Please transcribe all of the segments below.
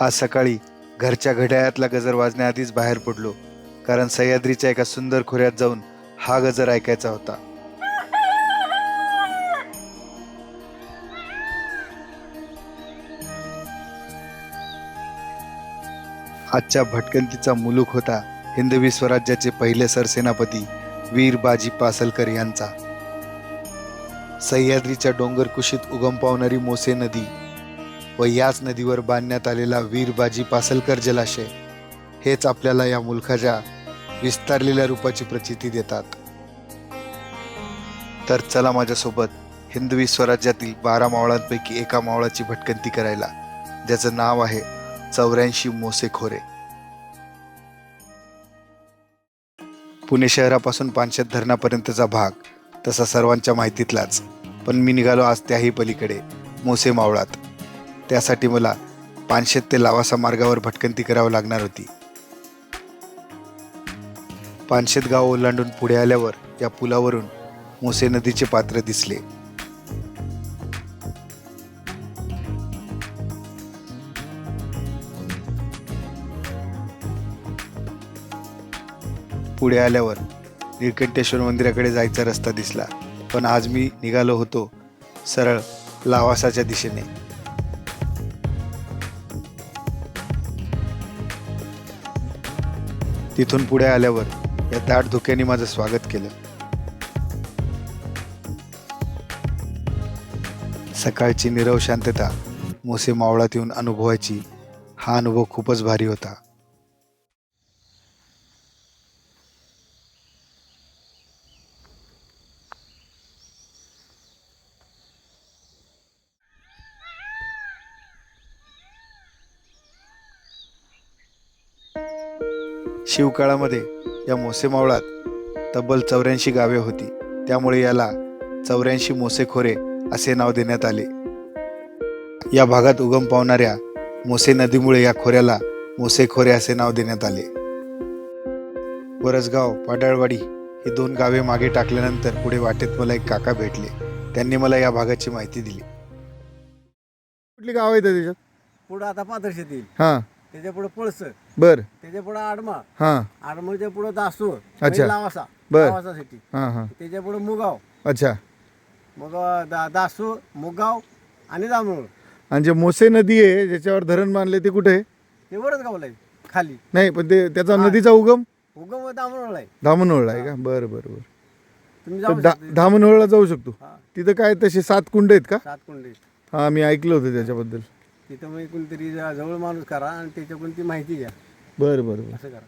आज सकाळी घरच्या घड्याळातला गजर वाजण्याआधीच बाहेर पडलो कारण सह्याद्रीच्या एका सुंदर खोऱ्यात जाऊन हा गजर ऐकायचा होता. आजच्या भटकंतीचा मुलूक होता हिंदवी स्वराज्याचे पहिले सरसेनापती वीर बाजी पासलकर यांचा. सह्याद्रीच्या डोंगर कुशीत उगम पावणारी मोसे नदी व याच नदीवर बांधण्यात आलेला वीरबाजी पासलकर जलाशय हेच आपल्याला या मुलखाच्या विस्तारलेल्या रूपाची प्रचिती देतात. तर चला माझ्यासोबत हिंदवी स्वराज्यातील बारा मावळांपैकी एका मावळाची भटकंती करायला ज्याचं नाव आहे चौऱ्याऐंशी मोसे खोरे. पुणे शहरापासून पानशेत धरणापर्यंतचा भाग तसा सर्वांच्या माहितीतलाच पण मी निघालो आज त्याही पलीकडे मोसे मावळात. त्यासाठी मला पानशेत ते लावासा मार्गावर भटकंती करावं लागणार होती. पानशेत गाव ओलांडून पुढे आल्यावर या पुलावरून मोसे नदीचे पात्र दिसले. पुढे आल्यावर निळकंठेश्वर मंदिराकडे जायचा रस्ता दिसला. पण आज मी निघालो होतो सरळ लावासाच्या दिशेने. तिथून पुढे आल्यावर या दाट धुक्याने माझं स्वागत केलं. सकाळची निरव शांतता मोसे मावळात येऊन अनुभवायची हा अनुभव खूपच भारी होता. शिवकाळामध्ये या मोसे मावळात तब्बल चौऱ्याऐंशी गावे होती. त्यामुळे याला चौऱ्याऐंशी मोसेखोरे असे नाव देण्यात आले. या भागात उगम पावणाऱ्या मोसे नदीमुळे या खोऱ्याला मोसेखोरे असे नाव देण्यात आले. वरसगाव पाडाळवाडी ही दोन गावे मागे टाकल्यानंतर पुढे वाटेत मला एक काका भेटले. त्यांनी मला या भागाची माहिती दिली. कुठली गाव आहे त्याच्यात पुढं आता पाथर शेती हां. त्याच्या पुढं पळस बर. त्याच्या पुढं आडमा. हां. आडमाच्या पुढं दासू अच्छा. लावासा. बर. लावासा सिटी. हां हां. त्याच्या पुढं मुगाव. अच्छा. मग दा दासू मुगाव आणि दामोळ आणि जे मोसे नदी आहे ज्याच्यावर धरण बांधले ते कुठे आहे? ते वरच गावला आहे खाली. नाही पण ते त्याचा. नदीचा उगम? उगम दामोळ आहे. धामणोळला आहे का? बरं बरं बरं. तुम्ही तर जाऊ धा शकता. धामणोळला जाऊ शकतो. हा, तिथं काय तसे सात कुंड आहेत का? सात कुंडे हां मी ऐकलं होतं त्याच्याबद्दल. तिथं मग कोणतरी जवळ माणूस करा आणि त्याच्याकडून ती माहिती घ्या. बरं बरं बरं. असं करा.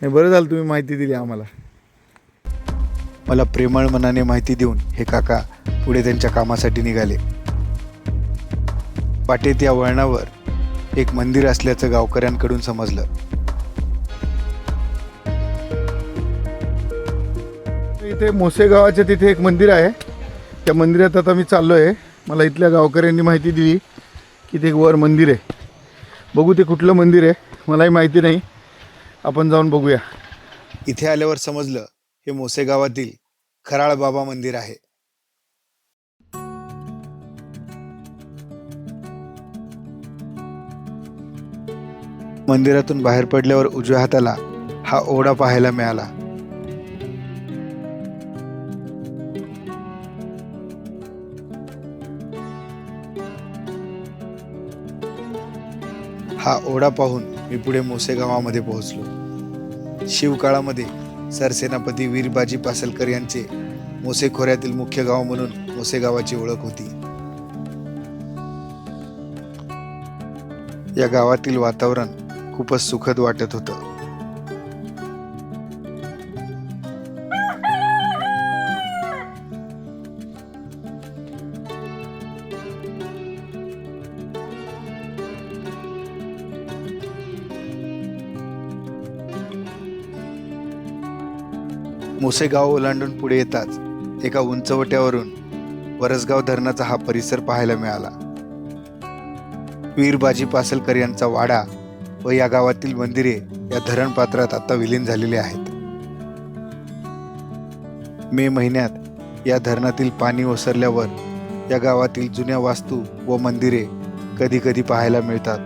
नाही बरं झालं तुम्ही माहिती दिली आम्हाला. मला प्रेमळ मनाने माहिती देऊन हे काका पुढे त्यांच्या कामासाठी निघाले. वाटेत या वळणावर एक मंदिर असल्याचं गावकऱ्यांकडून समजलं. इथे मोसे गावाच्या तिथे एक मंदिर आहे. त्या मंदिरात आता मी चाललो आहे मला इथल्या गावकऱ्यांनी माहिती दिली. की ते एक वर मंदिर आहे. बघू ते कुठलं मंदिर आहे मलाही माहिती नाही. आपण जाऊन बघूया. इथे आल्यावर समजलं हे मोसे गावातील खराळ बाबा मंदिर आहे. मंदिरातून बाहेर पडल्यावर उजव्या हाताला हा ओढा पाहायला मिळाला. हा ओढा पाहून मी पुढे मोसे गावामध्ये पोहोचलो. शिवकाळामध्ये सरसेनापती वीरबाजी पासलकर यांचे मोसे खोऱ्यातील मुख्य गाव म्हणून मोसे गावाची ओळख होती. या गावातील वातावरण खूपच सुखद वाटत होतं. मोसेगाव ओलांडून पुढे येताच एका उंचवट्यावरून वरसगाव धरणाचा हा परिसर पाहायला मिळाला. वीरबाजी पासलकर यांचा वाडा व या गावातील मंदिरे या धरण पात्रात आता विलीन झालेली आहेत. मे महिन्यात या धरणातील पाणी ओसरल्यावर या गावातील जुन्या वास्तू व मंदिरे कधी कधी पाहायला मिळतात.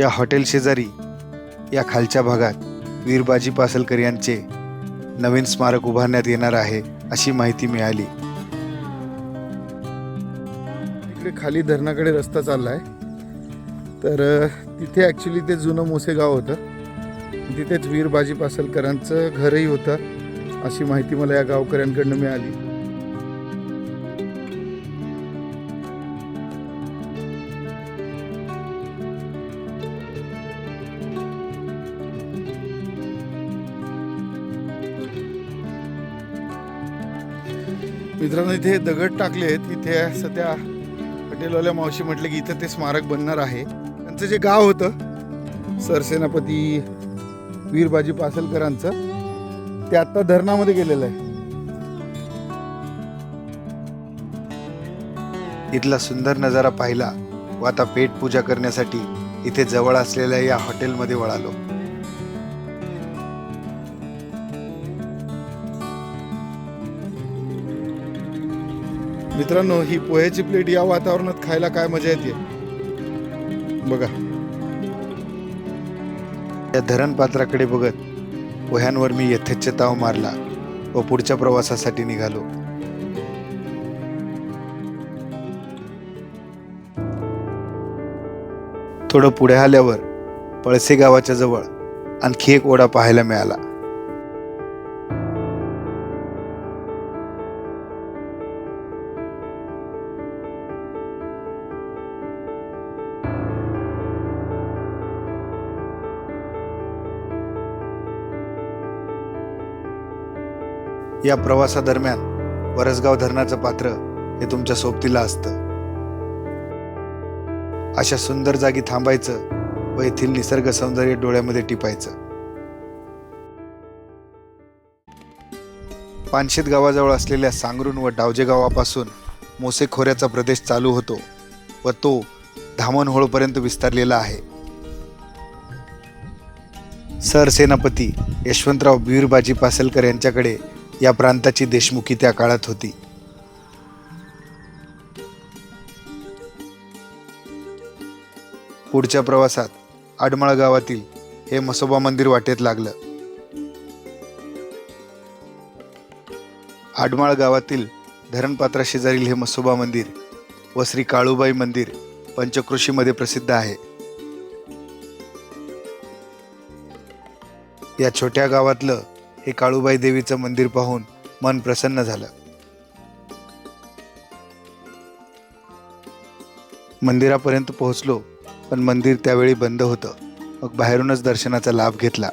या हॉटेल शेजारी या खालच्या भागात वीरबाजी पासलकर यांचे नवीन स्मारक उभारण्यात येणार आहे अशी माहिती मिळाली. इकडे खाली धरणाकडे रस्ता चालला आहे तर तिथे ॲक्च्युली ते जुनं मोसे गाव होतं. तिथेच वीरबाजी पासलकरांचं घरही होतं अशी माहिती मला या गावकऱ्यांकडनं मिळाली. मित्रांनो इथे दगड टाकले आहेत. इथे सध्या पटेलवाल्या मावशी म्हटलं की इथं ते स्मारक बनणार आहे. त्यांचं जे गाव होतं सरसेनापती वीरबाजी पासलकरांचं ते आत्ता धरणामध्ये गेलेलं आहे. इथला सुंदर नजारा पाहिला व आता पेट पूजा करण्यासाठी इथे जवळ असलेल्या या हॉटेलमध्ये वळालो. मित्रांनो ही पोह्याची प्लेट या वातावरणात खायला काय मजा येते? बघा. या धरण पात्राकडे बघत पोह्यांवर मी यथेच्छ ताव मारला व पुढच्या प्रवासासाठी निघालो. थोडं पुढे आल्यावर पळसे गावाच्या जवळ आणखी एक ओढा पाहायला मिळाला. या प्रवासादरम्यान वरसगाव धरणाचं पात्र हे तुमच्या सोबतीला असतं. अशा सुंदर जागी थांबायचं व येथील निसर्ग सौंदर्य डोळ्यामध्ये टिपायचं. पानशेत गावाजवळ असलेल्या सांगरून व डावजे गावापासून मोसे खोऱ्याचा प्रदेश चालू होतो व तो धामणहोळपर्यंत विस्तारलेला आहे. सरसेनापती यशवंतराव वीरबाजी पासलकर यांच्याकडे या प्रांताची देशमुखी त्या काळात होती. पुढच्या प्रवासात आडमाळ गावातील हे मसोबा मंदिर वाटेत लागलं. आडमाळ गावातील धरणपात्राशेजारील हे मसोबा मंदिर व श्री काळूबाई मंदिर पंचकृषीमध्ये प्रसिद्ध आहे. या छोट्या गावातलं हे काळूबाई देवीचं मंदिर पाहून मन प्रसन्न झालं. मंदिरापर्यंत पोहोचलो पण मंदिर त्यावेळी बंद होतं. मग बाहेरूनच दर्शनाचा लाभ घेतला.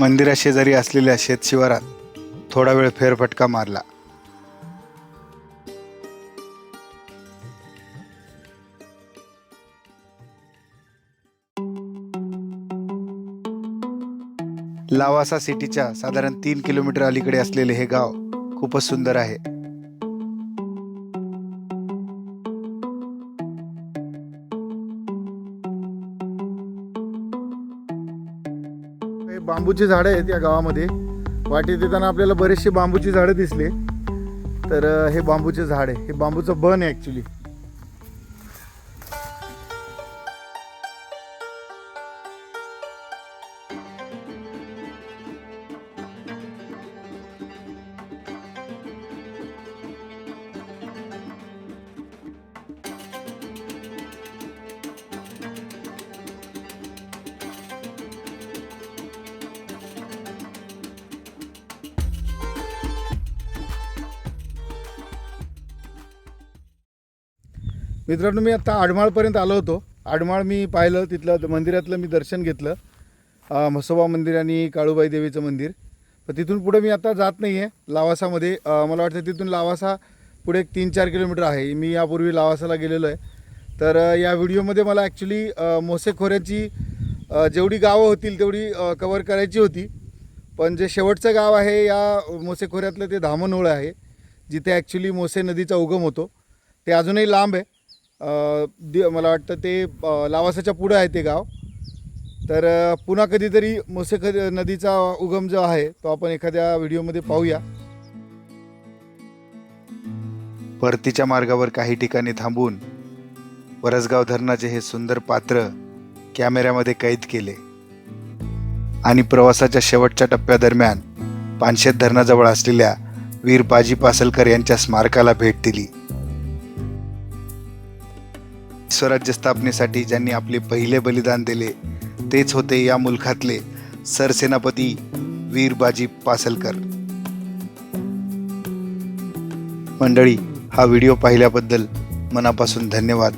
मंदिराशेजारी असलेल्या शेतशिवारात थोडा वेळ फेरफटका मारला. लावासा सिटीच्या साधारण तीन किलोमीटर अलीकडे असलेले हे गाव खूपच सुंदर आहे. बांबूची झाडं आहेत या गावामध्ये. वाटेत येताना आपल्याला बरेचसे बांबूची झाडं दिसले. तर हे बांबूचे झाड आहे. हे बांबूचं बन आहे ॲक्च्युली मित्रांनो मी आत्ता आडमाळपर्यंत आलो होतो. आडमाळ मी पाहिलं तिथलं मंदिरातलं मी दर्शन घेतलं. म्हसोबा मंदिर आणि काळूबाई देवीचं मंदिर. तर तिथून पुढे मी आता जात नाही आहे लावासामध्ये मला वाटतं तिथून लावासा पुढे एक तीन चार किलोमीटर आहे. मी यापूर्वी लावासाला गेलेलो आहे. तर या व्हिडिओमध्ये मला ॲक्च्युली मोसे खोऱ्याची जेवढी गावं होतील तेवढी कवर करायची होती. पण जे शेवटचं गाव आहे या मोसेखोऱ्यातलं ते धामणोळ आहे जिथे ॲक्च्युली मोसे नदीचा उगम होतो. ते अजूनही लांब आहे. दि मला वाटतं ते लावासाच्या पुढं आहे ते गाव. तर पुन्हा कधीतरी मोसेख नदीचा उगम जो आहे तो आपण एखाद्या व्हिडिओमध्ये पाहूया. परतीच्या मार्गावर काही ठिकाणी थांबून वरसगाव धरणाचे हे सुंदर पात्र कॅमेऱ्यामध्ये कैद केले. आणि प्रवासाच्या शेवटच्या टप्प्यादरम्यान पानशेत धरणाजवळ असलेल्या वीर बाजी पासलकर यांच्या स्मारकाला भेट दिली. स्वराज्य स्थापनेसाठी ज्यांनी आपले पहिले बलिदान दिले तेच होते या मुलखातले सरसेनापती वीर बाजी पासलकर. मंडळी हा व्हिडिओ पाहिल्याबद्दल मनापासून धन्यवाद.